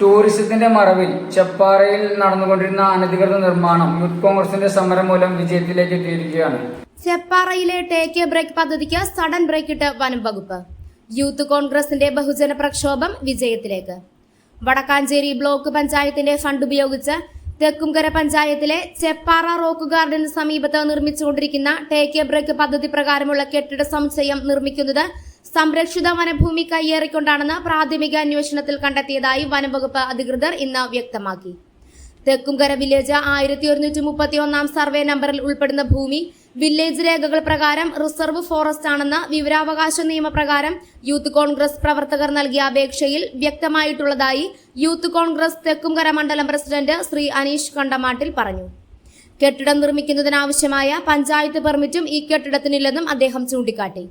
ടൂറിസത്തിന്റെ മറവിൽ ചെപ്പാറയിൽ നടന്നുകൊണ്ടിരുന്ന അനധികൃത നിർമ്മാണം യൂത്ത് കോൺഗ്രസിന്റെ സമരം മൂലം വിജയത്തിലേക്ക് എത്തിയിരിക്കുകയാണ്. ചെപ്പാറയിലെ ടേക്ക് ബ്രേക്ക് പദ്ധതിക്ക് സഡൻ ബ്രേക്ക് ഇട്ട് വനം വകുപ്പ്. യൂത്ത് കോൺഗ്രസിന്റെ ബഹുജന പ്രക്ഷോഭം വിജയത്തിലേക്ക്. വടക്കാഞ്ചേരി ബ്ലോക്ക് പഞ്ചായത്തിന്റെ ഫണ്ട് ഉപയോഗിച്ച് തെക്കുംകര പഞ്ചായത്തിലെ ചെപ്പാറ റോക്ക് ഗാർഡന് സമീപത്ത് നിർമ്മിച്ചുകൊണ്ടിരിക്കുന്ന ടേക്ക് എ ബ്രേക്ക് പദ്ധതി പ്രകാരമുള്ള കെട്ടിട സമുച്ചയം നിർമ്മിക്കുന്നത് സംരക്ഷിത വനഭൂമി കയ്യേറിക്കൊണ്ടാണെന്ന് പ്രാഥമിക അന്വേഷണത്തിൽ കണ്ടെത്തിയതായി വനംവകുപ്പ് അധികൃതർ ഇന്ന് വ്യക്തമാക്കി. തെക്കുംകര വില്ലേജ് ആയിരത്തി ഒരുന്നൂറ്റി മുപ്പത്തി ഒന്നാം സർവേ നമ്പറിൽ ഉൾപ്പെടുന്ന ഭൂമി വില്ലേജ് രേഖകൾ പ്രകാരം റിസർവ് ഫോറസ്റ്റ് ആണെന്ന് വിവരാവകാശ നിയമപ്രകാരം യൂത്ത് കോൺഗ്രസ് പ്രവർത്തകർ നൽകിയ അപേക്ഷയിൽ വ്യക്തമായിട്ടുള്ളതായി യൂത്ത് കോൺഗ്രസ് തെക്കുംകര മണ്ഡലം പ്രസിഡന്റ് ശ്രീ അനീഷ് കണ്ടമാട്ടിൽ പറഞ്ഞു. കെട്ടിടം നിർമ്മിക്കുന്നതിനാവശ്യമായ പഞ്ചായത്ത് പെർമിറ്റും ഈ കെട്ടിടത്തിനില്ലെന്നും അദ്ദേഹം ചൂണ്ടിക്കാട്ടി.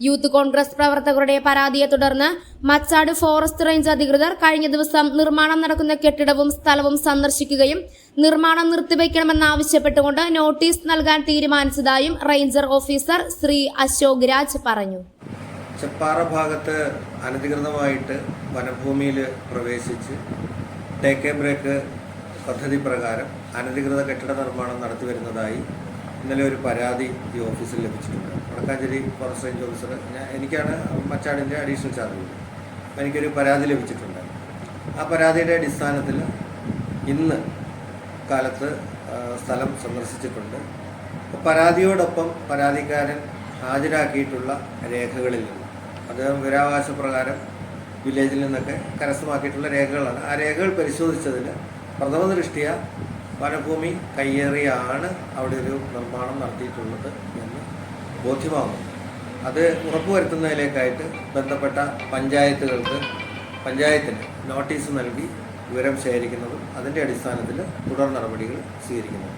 യൂത്ത് കോൺഗ്രസ് പ്രവർത്തകരുടെ പരാതിയെ തുടർന്ന് മച്ചാട് ഫോറസ്റ്റ് റേഞ്ച് അധികൃതർ കഴിഞ്ഞ ദിവസം നിർമ്മാണം നടക്കുന്ന കെട്ടിടവും സ്ഥലവും സന്ദർശിക്കുകയും നിർമ്മാണം നിർത്തിവെക്കണമെന്നാവശ്യപ്പെട്ടുകൊണ്ട് നോട്ടീസ് നൽകാൻ തീരുമാനിച്ചതായും റേഞ്ചർ ഓഫീസർ ശ്രീ അശോക് രാജ് പറഞ്ഞു. ചെപ്പാറ ഭാഗത്ത് അനധികൃതമായിട്ട് വനഭൂമിയിൽ പ്രവേശിച്ച് ടേക്ക് എ ബ്രേക്ക് പദ്ധതി പ്രകാരം അനധികൃത കെട്ടിട നിർമ്മാണം നടത്തി വരുന്നതായി ഇന്നലെ ഒരു പരാതി ഈ ഓഫീസിൽ ലഭിച്ചിട്ടുണ്ട്. വടക്കാഞ്ചേരി ഫോറസ്റ്റ് റേഞ്ച് ഓഫീസർ ഞാൻ എനിക്കാണ് മച്ചാടിന്റെ അഡീഷണൽ ചാർജ് എനിക്കൊരു പരാതി ലഭിച്ചിട്ടുണ്ട്. ആ പരാതിയുടെ അടിസ്ഥാനത്തിൽ ഇന്ന് കാലത്ത് സ്ഥലം സന്ദർശിച്ചിട്ടുണ്ട്. പരാതിയോടൊപ്പം പരാതിക്കാരൻ ഹാജരാക്കിയിട്ടുള്ള രേഖകളിൽ നിന്ന് അത് വിവരാവകാശ പ്രകാരം വില്ലേജിൽ നിന്നൊക്കെ കരസ്ഥമാക്കിയിട്ടുള്ള രേഖകളാണ്. ആ രേഖകൾ പരിശോധിച്ചതിൽ പ്രഥമ ദൃഷ്ടിയ വനഭൂമി കയ്യേറിയാണ് അവിടെ ഒരു നിർമ്മാണം നടത്തിയിട്ടുള്ളത് എന്ന് ബോധ്യമാകുന്നു അത് ഉറപ്പുവരുത്തുന്നതിലേക്കായിട്ട് ബന്ധപ്പെട്ട പഞ്ചായത്തുകൾക്ക് പഞ്ചായത്തിന് നോട്ടീസ് നൽകി വിവരം ശേഖരിക്കുന്നതും അതിന്റെ അടിസ്ഥാനത്തിൽ തുടർ നടപടികൾ സ്വീകരിക്കുന്നതും.